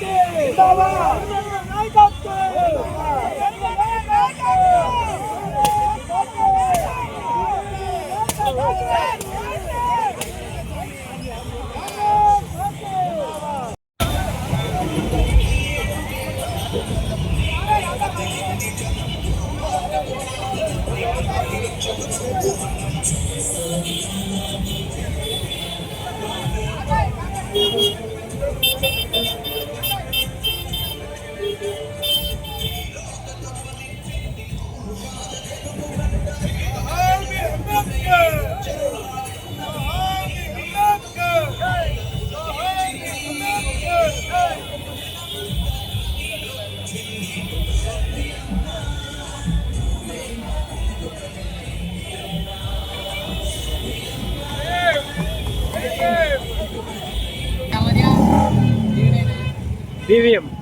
জিন্দাবাদ। Вивим.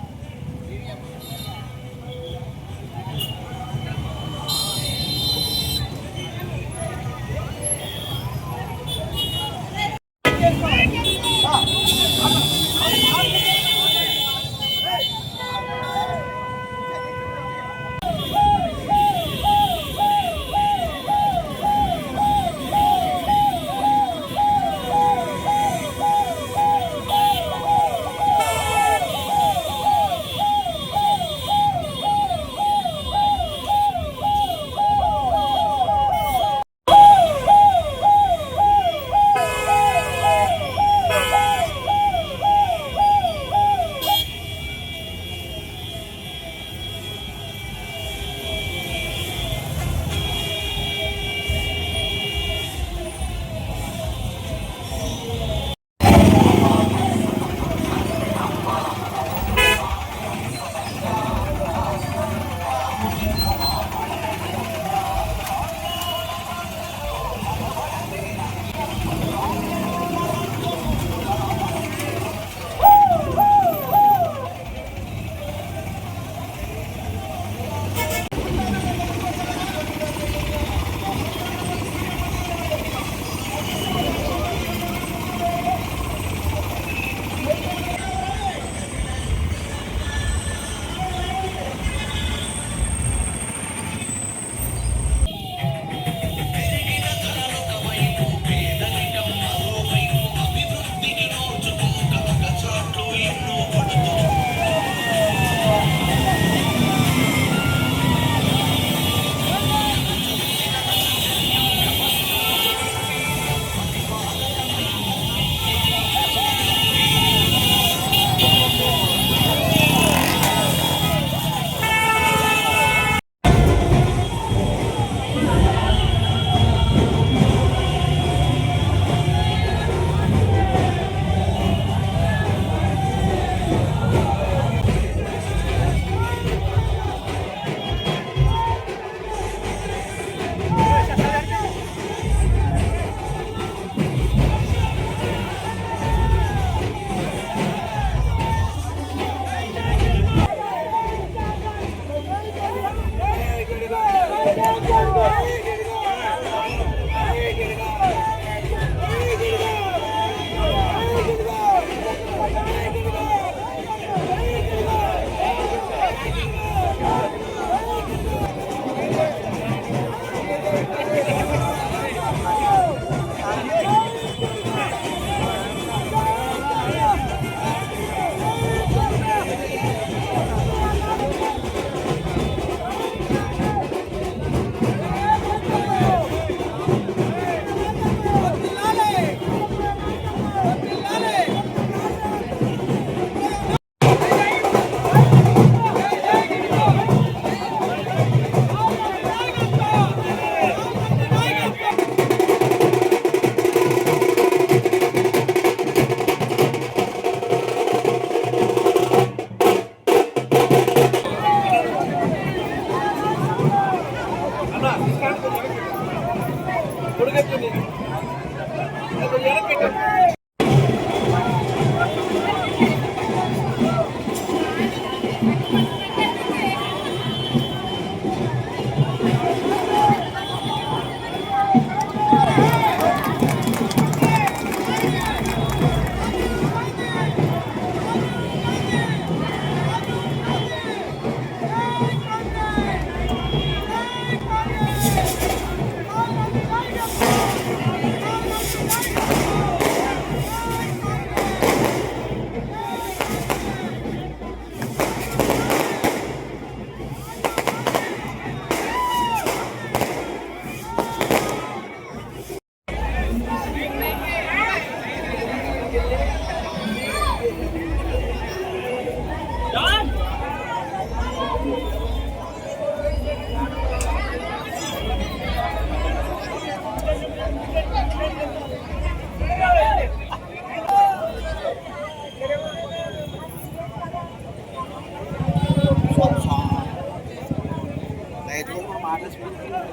one.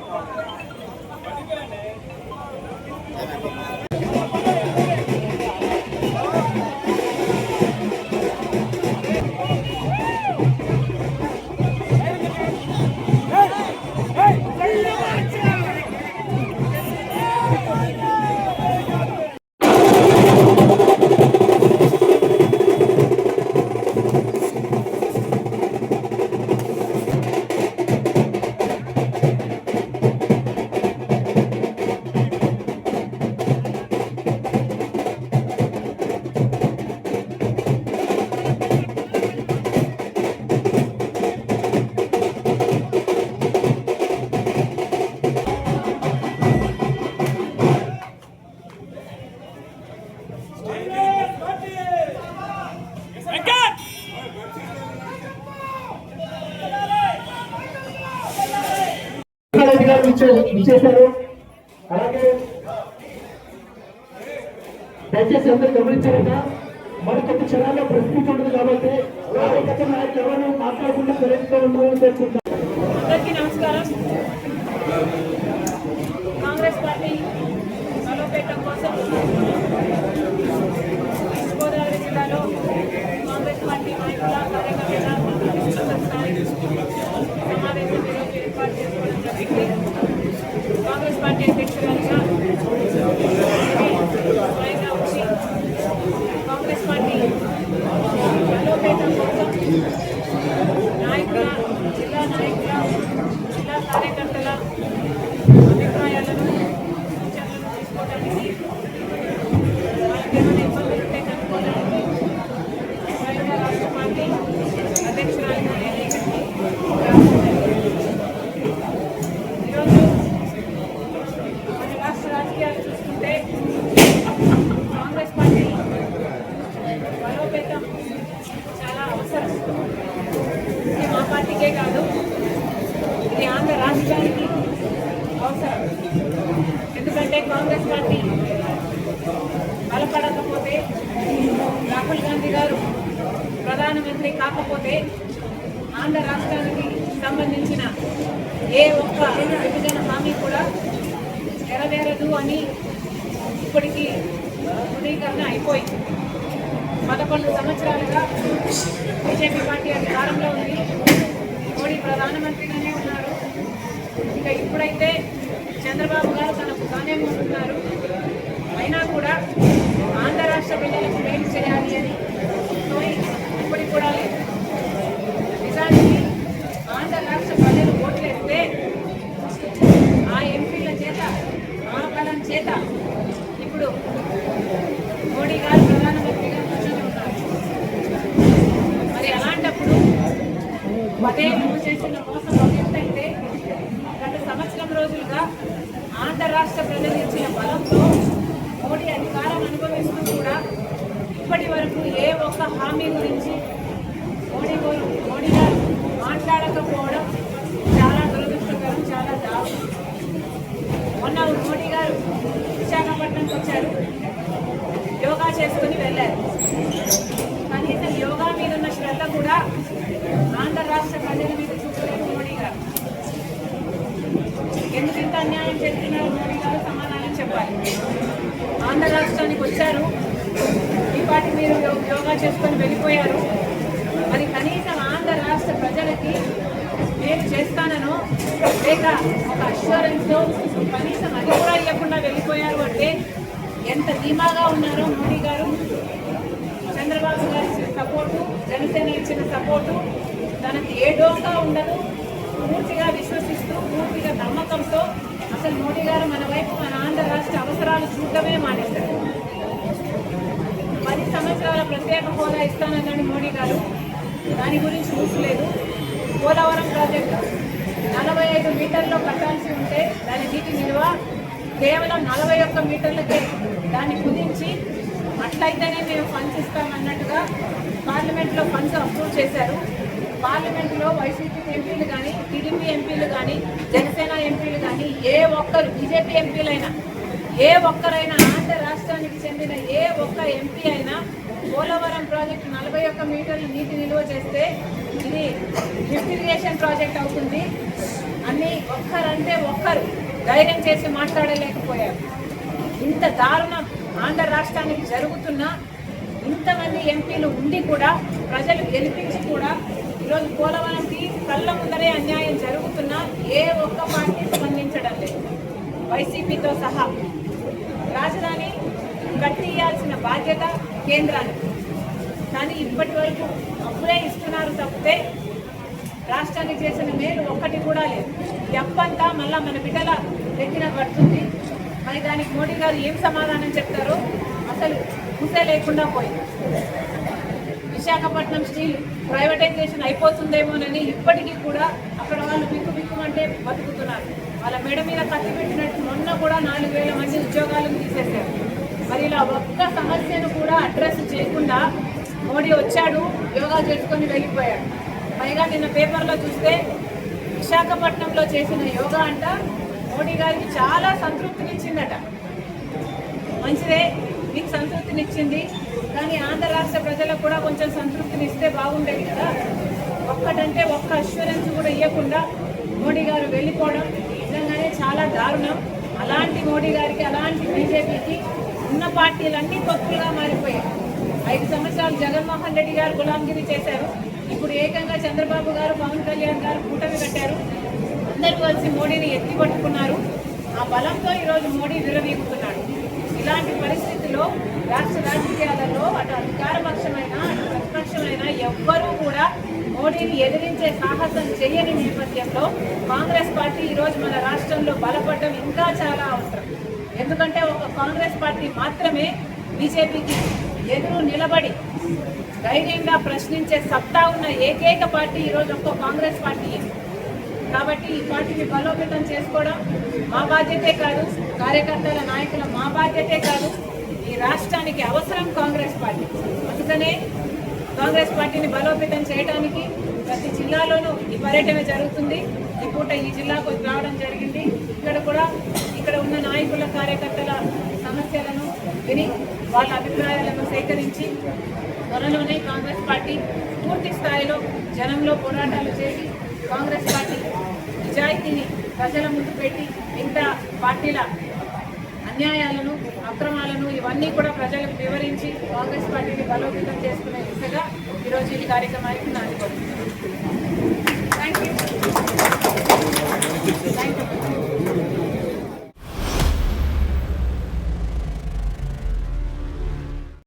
ఇచ్చే- ఇచ్చేశారు అలాగే దయచేసి అందరూ గమనించారట. మరికొద్ది క్షణాల్లో ప్రశ్న ఉండదు కాబట్టి కార్యకర్త నాయకులు ఎవరు మాట్లాడకుండా సరైన ఉండాలని తెలుసుకుంటారు అందరికీ నమస్కారం. కాంగ్రెస్ పార్టీ బలోపేట కోసం ఈస్ట్ గోదావరి జిల్లాలో కాంగ్రెస్ పార్టీ నాయకుల కార్యకర్తల విస్తృత స్థాయి సమావేశం ఈరోజు ఏర్పాటు చేసుకోవడం జరిగింది కాంగ్రెస్ పార్టీ అధ్యక్షురాలుగా స్వయంగా వచ్చి కాంగ్రెస్ పార్టీ బలోపేతం కోసం నాయకుల జిల్లా నాయకుల జిల్లా కార్యకర్తల అభిప్రాయాలను సూచనలను తీసుకోవడానికి వాళ్ళకి ఏమైనా ఇబ్బందులు ఉంటే కనుక్కోవడానికి స్వయంగా రాష్ట్ర పార్టీ అధ్యక్షురాలుగా నేను ఇక్కడికి రావడం జరిగింది. ఈరోజు మన రాష్ట్ర రాజకీయాలు చూసుకుంటే కాంగ్రెస్ పార్టీ బలోపేతం చాలా అవసరం ఇది మా పార్టీకే కాదు ఇది ఆంధ్ర రాష్ట్రానికి అవసరం ఎందుకంటే కాంగ్రెస్ పార్టీ బలపడకపోతే రాహుల్ గాంధీ గారు ప్రధానమంత్రి కాకపోతే ఆంధ్ర రాష్ట్రానికి సంబంధించిన ఏ ఒక్క విభజన హామీ కూడా లేదు అని ఇప్పటికీ ధృవీకరణ అయిపోయింది. పదకొండు సంవత్సరాలుగా బీజేపీ పార్టీ అధికారంలో ఉంది. మోడీ ప్రధానమంత్రిగానే ఉన్నారు. ఇక ఇప్పుడైతే చంద్రబాబు గారు తనకు తానే ముందున్నారు. అయినా కూడా ఆంధ్ర రాష్ట్ర పిల్లలకు మేలు చేయాలి అని నోయి ఇప్పటికి కూడా లేదు. నిజానికి ఆంధ్ర రాష్ట్ర ప్రజలు ఓట్లేస్తే చేత. ఇప్పుడు మోడీ గారు ప్రధానమంత్రిగా కూర్చొని ఉన్నారు. మరి అలాంటప్పుడు అదే నువ్వు చేసిన మోసం ఏంటంటే అయితే గత సంవత్సరం రోజులుగా ఆంధ్ర రాష్ట్ర ప్రజలు ఇచ్చిన బలంతో మోడీ అధికారం అనుభవిస్తూ కూడా ఇప్పటి వరకు ఏ ఒక్క హామీ గురించి మోడీ గారు మోడీ గారు మాట్లాడకపోవడం చాలా దురదృష్టకరం చాలా దారుణం మొన్న మోడీ గారు విశాఖపట్నంకి వచ్చారు యోగా వెళ్ళారు. కనీసం యోగా మీద ఉన్న శ్రద్ధ కూడా ఆంధ్ర రాష్ట్ర ప్రజల మీద చూపలేదు మోడీ గారు. ఎందుకు ఇంత అన్యాయం చేస్తున్నారు మోడీ గారు? సమాధానం చెప్పాలి. ఆంధ్ర రాష్ట్రానికి వచ్చారు. ఈ పాటి మీరు యోగా చేసుకొని వెళ్ళిపోయారు. మరి కనీసం ఆంధ్ర రాష్ట్ర ప్రజలకి నేను చేస్తానను లేక ఒక అష్యూరెన్స్తో కనీసం అది కూడా ఇవ్వకుండా వెళ్ళిపోయారు అంటే ఎంత ధీమాగా ఉన్నారో మోడీ గారు చంద్రబాబు గారి ఇచ్చిన సపోర్టు జనసేన ఇచ్చిన సపోర్టు తనకి ఏ డోకా ఉండదు. పూర్తిగా విశ్వసిస్తూ పూర్తిగా నమ్మకంతో అసలు మోడీ గారు మన వైపు మన ఆంధ్ర రాష్ట్ర అవసరాలు చూడడమే మానేశారు. పది సంవత్సరాల ప్రత్యేక హోదా ఇస్తానన్నాడు మోడీ గారు. దాని గురించి చూసలేదు పోలవరం ప్రాజెక్టు నలభై ఐదు మీటర్లో కట్టాల్సి ఉంటే దాని నీటి నిల్వ కేవలం నలభై ఒక్క మీటర్లకే దాన్ని కుదించి అట్లయితేనే మేము ఫండ్స్ ఇస్తామన్నట్టుగా పార్లమెంట్లో ఫండ్స్ అప్రూవ్ చేశారు. పార్లమెంట్లో వైసీపీ ఎంపీలు కానీ టీడీపీ ఎంపీలు కానీ జనసేన ఎంపీలు కానీ ఏ ఒక్కరు బీజేపీ ఎంపీలైనా ఏ ఒక్కరైనా ఆంధ్ర రాష్ట్రానికి చెందిన ఏ ఒక్క ఎంపీ అయినా పోలవరం ప్రాజెక్టు నలభై ఒక్క మీటర్లు నీటి నిల్వ చేస్తే ఇది ఇది ఇరిగేషన్ ప్రాజెక్ట్ అవుతుంది. అన్నీ ఒక్కరంటే ఒక్కరు ధైర్యం చేసి మాట్లాడలేకపోయారు. ఇంత దారుణం ఆంధ్ర రాష్ట్రానికి జరుగుతున్నా ఇంతమంది ఎంపీలు ఉండి కూడా ప్రజలు గెలిపించి కూడా ఈరోజు పోలవరంకి కళ్ళ ముందరే అన్యాయం జరుగుతున్నా ఏ ఒక్క పార్టీ స్పందించడం లేదు. వైసీపీతో సహా రాజధాని కట్టియాల్సిన బాధ్యత కేంద్రానికి. కానీ ఇప్పటి వరకు అప్పుడే ఇస్తున్నారు తప్పితే రాష్ట్రానికి చేసిన మేలు ఒక్కటి కూడా లేదు. ఎప్పంతా మళ్ళా మన బిడ్డల దగ్గర పడుతుంది. మరి దానికి మోడీ గారు ఏం సమాధానం చెప్తారో అసలు ముసే లేకుండా పోయింది. విశాఖపట్నం స్టీల్ ప్రైవేటైజేషన్ అయిపోతుందేమోనని ఇప్పటికీ కూడా అక్కడ వాళ్ళు బిక్కు బిక్కుమంటే బతుకుతున్నారు. వాళ్ళ మెడ మీద కత్తి పెట్టినట్టు మొన్న కూడా నాలుగు వేల మంది ఉద్యోగాలను తీసేశారు. మరి ఇలా ఒక్క సమస్యను కూడా అడ్రస్ చేయకుండా మోడీ వచ్చాడు యోగా చేసుకొని వెళ్ళిపోయాడు పైగా నిన్న పేపర్లో చూస్తే విశాఖపట్నంలో చేసిన యోగా అంట మోడీ గారికి చాలా సంతృప్తినిచ్చిందట. మంచిదే మీకు సంతృప్తినిచ్చింది కానీ ఆంధ్ర రాష్ట్ర ప్రజలకు కూడా కొంచెం సంతృప్తినిస్తే బాగుండేది కదా. ఒక్కటంటే ఒక్క అష్యూరెన్స్ కూడా ఇవ్వకుండా మోడీ గారు వెళ్ళిపోవడం నిజంగానే చాలా దారుణం. అలాంటి మోడీ గారికి అలాంటి బీజేపీకి ఉన్న పార్టీలన్నీ తొత్తులుగా మారిపోయాయి. ఐదు సంవత్సరాలు జగన్మోహన్ రెడ్డి గారు గులాంగిరి చేశారు. ఇప్పుడు ఏకంగా చంద్రబాబు గారు పవన్ కళ్యాణ్ గారు కూటమి కట్టారు. అందరూ కలిసి మోడీని ఎత్తి పట్టుకున్నారు. ఆ బలంతో ఈరోజు మోడీ విరవీగుతున్నాడు ఇలాంటి పరిస్థితిలో రాష్ట్ర రాజకీయాలలో అటు అధికారపక్షమైన అటు ప్రతిపక్షమైన ఎవ్వరూ కూడా మోడీని ఎదిరించే సాహసం చేయని నేపథ్యంలో కాంగ్రెస్ పార్టీ ఈరోజు మన రాష్ట్రంలో బలపడడం ఇంకా చాలా అవసరం. ఎందుకంటే ఒక కాంగ్రెస్ పార్టీ మాత్రమే బీజేపీకి ఎదురు నిలబడి ధైర్యంగా ప్రశ్నించే సత్తా ఉన్న ఏకైక పార్టీ ఈరోజు ఒక్క కాంగ్రెస్ పార్టీ కాబట్టి ఈ పార్టీని బలోపేతం చేసుకోవడం మా బాధ్యతే కాదు. కార్యకర్తల నాయకుల మా బాధ్యతే కాదు. ఈ రాష్ట్రానికి అవసరం కాంగ్రెస్ పార్టీ. అందుకనే కాంగ్రెస్ పార్టీని బలోపేతం చేయడానికి ప్రతి జిల్లాలోనూ ఈ పర్యటన జరుగుతుంది. ఈ పూట ఈ జిల్లాకు రావడం జరిగింది. ఇక్కడ కూడా ఇక్కడ ఉన్న నాయకుల కార్యకర్తల సమస్యలను విని వాళ్ళ అభిప్రాయాలను సేకరించి త్వరలోనే కాంగ్రెస్ పార్టీ పూర్తి స్థాయిలో జనంలో పోరాటాలు చేసి కాంగ్రెస్ పార్టీ నిజాయితీని ప్రజల ముందు పెట్టి మిగతా పార్టీల అన్యాయాలను అక్రమాలను ఇవన్నీ కూడా ప్రజలకు వివరించి కాంగ్రెస్ పార్టీని బలోపేతం చేసుకునే దిశగా ఈరోజు ఈ కార్యక్రమానికి నాటుకోండి థ్యాంక్ యూ థ్యాంక్ యూ